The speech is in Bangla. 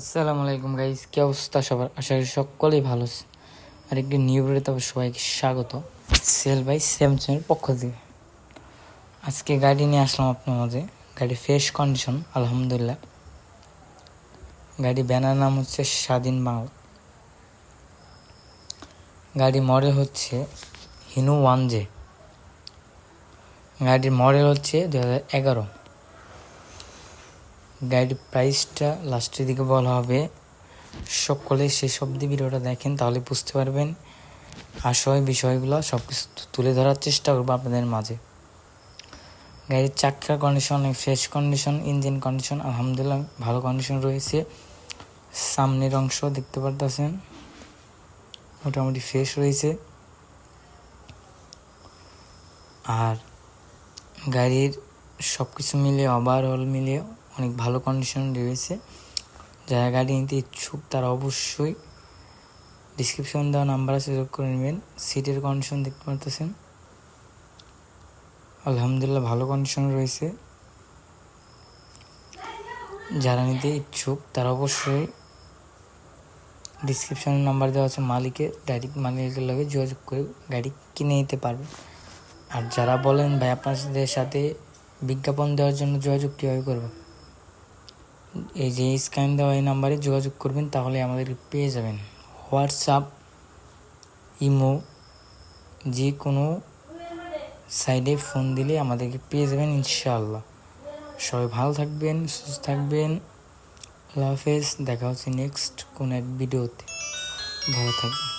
আসসালামু আলাইকুম গাইস কী অবস্থা সবার? আশা করি সকলেই ভালো আছে। আর একটি নিউ ভিডিওতে সবাইকে স্বাগত। সেল বাই স্যামসংয়ের পক্ষ থেকে। আজকে গাড়ি নিয়ে আসলাম আপনার মাঝে। গাড়ি ফ্রেশ কন্ডিশন আলহামদুলিল্লাহ। গাড়ি ব্যানার নাম হচ্ছে স্বাধীন বাংলা। গাড়ি মডেল হচ্ছে হিনু ওয়ান জে। গাড়ির মডেল হচ্ছে দু হাজার এগারো। গাড়ির প্রাইসটা লাস্টের দিকে বলা হবে। সকলে শেষ অবধি ভিডিওটা দেখেন, তাহলে বুঝতে পারবেন। আশয়, বিষয়গুলো সব কিছু তুলে ধরার চেষ্টা করব আপনাদের মাঝে। গাড়ির চাকার condition fresh condition engine condition আলহামদুলিল্লাহ ভালো কন্ডিশন রয়েছে। সামনের অংশ দেখতে পারতেছেন, মোটামুটি ফ্রেশ রয়েছে। আর গাড়ির সব কিছু মিলিয়ে ওভারঅল মিলিয়ে অনেক ভালো কন্ডিশন রয়েছে। যারা গাড়ি নিতে ইচ্ছুক তারা অবশ্যই ডিসক্রিপশন দেওয়া নাম্বার আছে, যোগ করে নেবেন। সিটের কন্ডিশন দেখতে পারতেছেন। আলহামদুলিল্লাহ ভালো কন্ডিশন রয়েছে। যারা নিতে ইচ্ছুক তারা অবশ্যই ডিসক্রিপশনের নাম্বার দেওয়া আছে মালিকের ডাইরেক্ট মালিকের লগে যোগাযোগ করে গাড়ি কিনে নিতে পারবে আর যারা বলেন, ভাই আপনাদের সাথে বিজ্ঞাপন দেওয়ার জন্য যোগাযোগ কীভাবে করব? এই যে স্ক্যান দেওয়া এই নাম্বারে যোগাযোগ করবেন, তাহলে আমাদের পেয়ে যাবেন। হোয়াটসঅ্যাপ ইমো যে কোনো সাইডে ফোন দিলে আমাদেরকে পেয়ে যাবেন ইনশাআল্লাহ। সবাই ভালো থাকবেন, সুস্থ থাকবেন। আল্লাহ হাফেজ, দেখা হচ্ছে নেক্সট কোন এক ভিডিওতে ভালো থাকবেন।